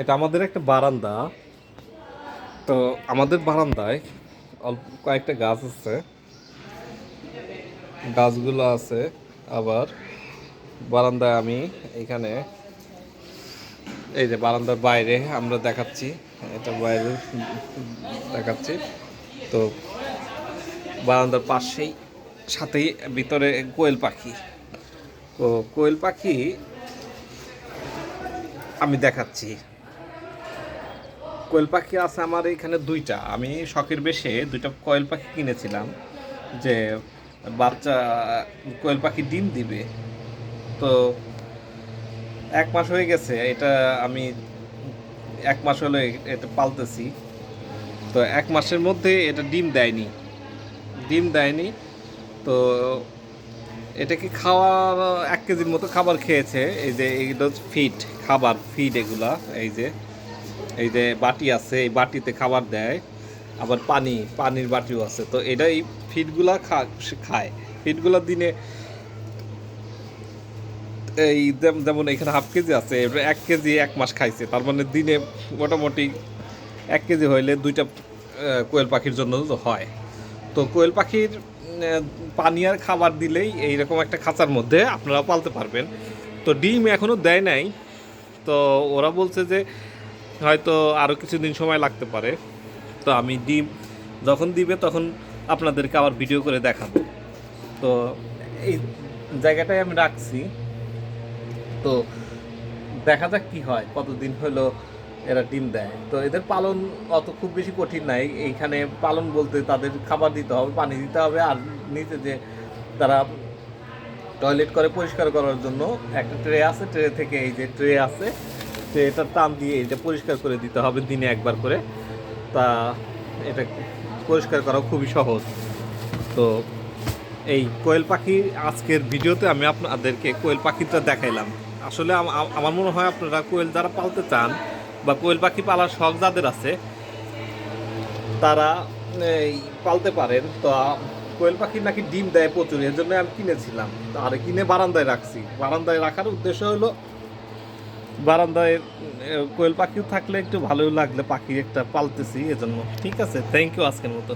এটা আমাদের একটা বারান্দা। তো আমাদের বারান্দায় অল্প কয়েকটা গাছ আছে। গাছগুলো আছে, আবার বারান্দায় আমি এখানে এই যে বারান্দার বাইরে আমরা দেখাচ্ছি, এটা বাইরে দেখাচ্ছি। তো বারান্দার পাশেই, সাথেই ভিতরে কোয়েল পাখি। তো কোয়েল পাখি আমি দেখাচ্ছি। কোয়েল পাখি আছে আমার এখানে দুইটা। আমি শখের বেশে দুইটা কোয়েল পাখি কিনেছিলাম যে বাচ্চা কোয়েল পাখি ডিম দিবে। তো এক মাস হয়ে গেছে, এটা আমি এক মাস হলো এটা পালতেছি। তো এক মাসের মধ্যে এটা ডিম দেয়নি। ডিম দেয়নি, তো এটাকে খাওয়া এক কেজির মতো খাবার খেয়েছে? এই যে এইগুলো ফিড খাবার ফিড এগুলা, এই যে এই যে বাটি আছে, এই বাটিতে খাবার দেয়, আবার পানি, পানির বাটিও আছে। তো এটা এই ফিডগুলা খায়। ফিডগুলা দিনে এই যেমন এখানে হাফ কেজি আছে এক কেজি এক মাস খাইছে। তার মানে দিনে মোটামুটি এক কেজি হইলে দুইটা কোয়েল পাখির জন্য হয়। তো কোয়েল পাখির পানি আর খাবার দিলেই এইরকম একটা খাঁচার মধ্যে আপনারা পালতে পারবেন। তো ডিম এখনও দেয় নাই। তো ওরা বলছে যে হয়তো আরও কিছুদিন সময় লাগতে পারে। তো আমি ডিম যখন দিবে তখন আপনাদেরকে আবার ভিডিও করে দেখাবো। তো এই জায়গাটায় আমি রাখছি। তো দেখা যাক কি হয়, কতদিন হলো এরা ডিম দেয়। তো এদের পালন অত খুব বেশি কঠিন নাই। এইখানে পালন বলতে তাদের খাবার দিতে হবে, পানি দিতে হবে, আর নিচে যে তারা টয়লেট করে পরিষ্কার করার জন্য একটা ট্রে আছে। ট্রে থেকে এই যে ট্রে আছে ট্রেটার টান দিয়ে এটা পরিষ্কার করে দিতে হবে, দিনে একবার করে। তা এটা পরিষ্কার করা খুবই সহজ। তো এই কোয়েল পাখি আজকের ভিডিওতে আমি আপনাদেরকে কোয়েল পাখিটা দেখাইলাম। আসলে আম- আম- আমার মনে হয় আপনারা কোয়েল যারা পালতে চান বা কোয়েল পাখি পালার শখ যাদের আছে, তারা এই পালতে পারেন। তো কোয়েল পাখি নাকি ডিম দেয় প্রচুর এর জন্য আমি কিনেছিলাম। আর কিনে বারান্দায় রাখছি। বারান্দায় রাখার উদ্দেশ্য হলো বারান্দায় কোয়েল পাখিও থাকলে একটু ভালোই লাগলে, পাখি একটা পালতেছি, এজন্য। ঠিক আছে থ্যাংক ইউ আজকের মতো